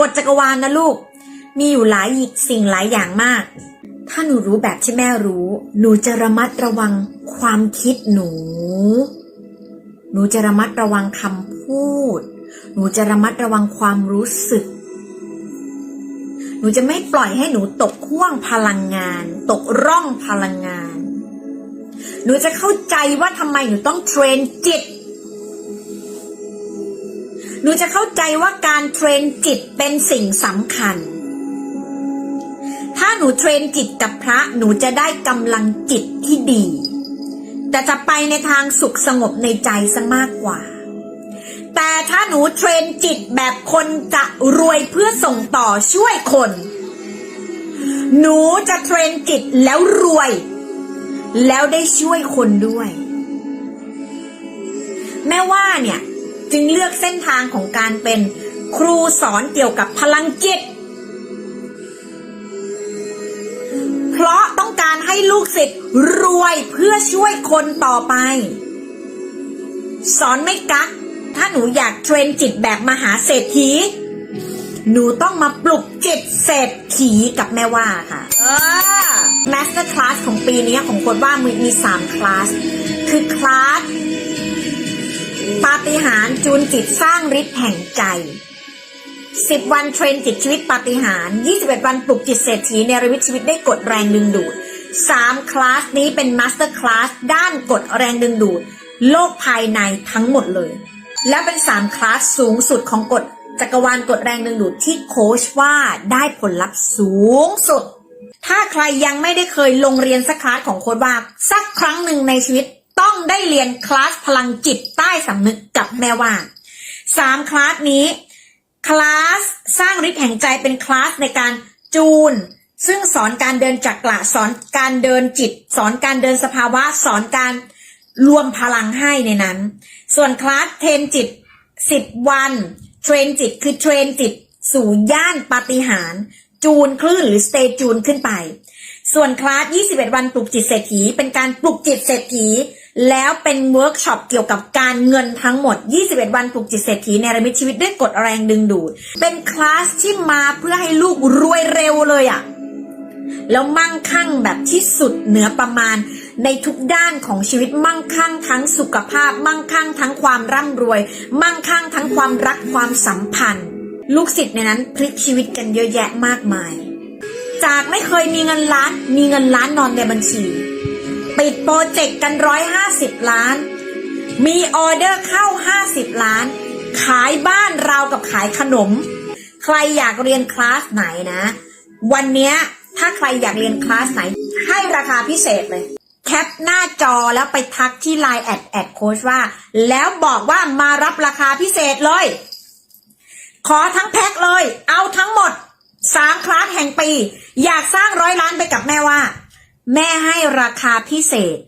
กฎจักรวาลนะลูก มีอยู่หลายสิ่งหลายอย่างมาก ถ้าหนูรู้แบบที่แม่รู้ หนูจะระมัดระวังความคิดหนู หนูจะระมัดระวังคำพูด หนูจะระมัดระวังความรู้สึก หนูจะไม่ปล่อยให้หนูตกห่วงพลังงาน ตกร่องพลังงาน หนูจะเข้าใจว่าทำไมหนูต้องเทรนจิต หนูจะเข้าใจว่าการเทรนจิตเป็นสิ่งสำคัญ ถ้าหนูเทรนจิตกับพระหนูจะได้กำลังจิตที่ดี แต่จะไปในทางสุขสงบในใจซะมากกว่า แต่ถ้าหนูเทรนจิตแบบคนจะรวยเพื่อส่งต่อช่วยคน หนูจะเทรนจิตแล้วรวย แล้วได้ช่วยคนด้วย แม่ว่าเนี่ย จึงเลือกเส้นทางของการเป็นครูสอนเกี่ยวกับพลังจิต เพราะต้องการให้ลูกศิษย์รวยเพื่อช่วยคนต่อไป สอนไม่กัก ถ้าหนูอยากเทรนจิตแบบมหาเศรษฐี หนูต้องมาปลุกจิตเศรษฐีกับแม่ว่าค่ะเออ Master Class ของปีนี้ของคนว่ามีมีสามคลาส คือคลาส ปาฏิหาริย์จูนจิตสร้างฤทธิ์แห่งใจ 10 วันเทรนจิตชีวิตปาฏิหาริย์21 วันปลุกจิตเศรษฐีในรวิตชีวิตได้กดแรงดึงดูด 3 คลาสนี้เป็นมาสเตอร์คลาสด้านกดแรงดึงดูด โลกภายในทั้งหมดเลย และเป็น 3 คลาสสูงสุดของกฎจักรวาลกดแรงดึงดูดที่โค้ชว่าได้ผลลัพธ์สูงสุด ถ้าใครยังไม่ได้เคยลงเรียนสักคลาสของโค้ดว่าสักครั้งหนึ่งในชีวิต ต้องได้เรียนคลาสพลังจิตใต้สำนึกกับแม่ว่าสามคลาสนี้ คลาสสร้างฤทธิ์แห่งใจเป็นคลาสในการจูน ซึ่งสอนการเดินจักระสอนการเดินจิต สอนการเดินสภาวะสอนการรวมพลังให้ในนั้น ส่วนคลาสเทรนจิต10วัน เทรนจิตคือเทรนจิต สู่ย่านปาฏิหาริย์จูนคลื่นหรือสเตจูนขึ้นไป ส่วนคลาส 21 วันปลุกจิตเศรษฐี เป็นการปลุกจิตเศรษฐี แล้วเป็นเวิร์กช็อปเกี่ยวกับการเงินทั้งหมด 21 วันปลุกจิตเศรษฐีในระมิตชีวิตด้วยกฎแรงดึงดูด เป็นคลาสที่มาเพื่อให้ลูกรวยเร็วเลยอะ่ะ แล้วมั่งคั่งแบบที่สุดเหนือประมาณในทุกด้านของชีวิตมั่งคั่งทั้งสุขภาพ มั่งคั่งทั้งความร่ำรวย มั่งคั่งทั้งความรักความสัมพันธ์ ลูกศิษย์ในนั้นพลิกชีวิตกันเยอะแยะมากมาย จากไม่เคยมีเงินล้าน มีเงินล้านนอนในบัญชี ปิดโปรเจกต์กันร้อยห้าสิบล้าน มีออเดอร์เข้าห้าสิบล้าน ขายบ้านราวกับขายขนม ใครอยากเรียนคลาสไหนนะ วันนี้ถ้าใครอยากเรียนคลาสไหน ให้ราคาพิเศษเลย แคปหน้าจอแล้วไปทักที่ Line แอดแอดโค้ชว่า แล้วบอกว่ามารับราคาพิเศษเลย ขอทั้งแพ็คเลย เอาทั้งหมดสามคลาสแห่งปี อยากสร้างร้อยล้านไปกับแม่ว่า แม่ให้ราคาพิเศษ